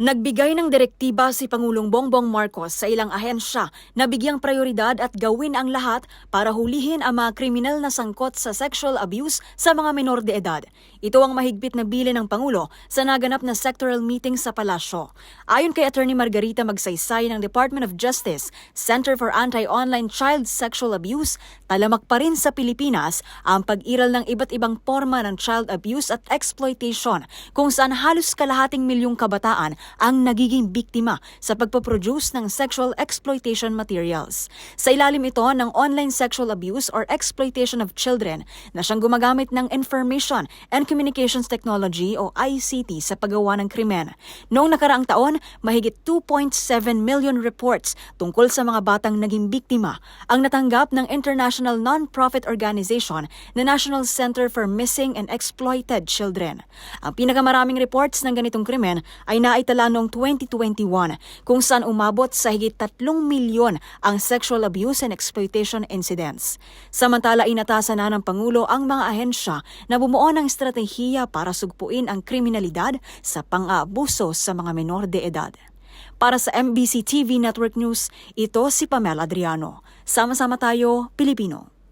Nagbigay ng direktiba si Pangulong Bongbong Marcos sa ilang ahensya na bigyang prioridad at gawin ang lahat para hulihin ang mga kriminal na sangkot sa sexual abuse sa mga menor de edad. Ito ang mahigpit na bilin ng Pangulo sa naganap na sectoral meeting sa palasyo. Ayon kay Attorney Margarita Magsaysay ng Department of Justice, Center for Anti-Online Child Sexual Abuse, talamak pa rin sa Pilipinas ang pag-iral ng iba't ibang forma ng child abuse at exploitation kung saan halos kalahating milyong kabataan ang nagiging biktima sa pagpaproduce ng sexual exploitation materials. Sa ilalim ito ng online sexual abuse or exploitation of children na siyang gumagamit ng Information and Communications Technology o ICT sa paggawa ng krimen. Noong nakaraang taon, mahigit 2.7 million reports tungkol sa mga batang naging biktima ang natanggap ng international non-profit organization na National Center for Missing and Exploited Children. Ang pinakamaraming reports ng ganitong krimen ay naitala noong 2021 kung saan umabot sa higit 3 milyon ang sexual abuse and exploitation incidents. Samantala inatasan na ng Pangulo ang mga ahensya na bumuo ng estratehiya para sugpuin ang kriminalidad sa pang-aabuso sa mga menor de edad. Para sa MBC TV Network News, ito si Pamela Adriano. Sama-sama tayo, Pilipino.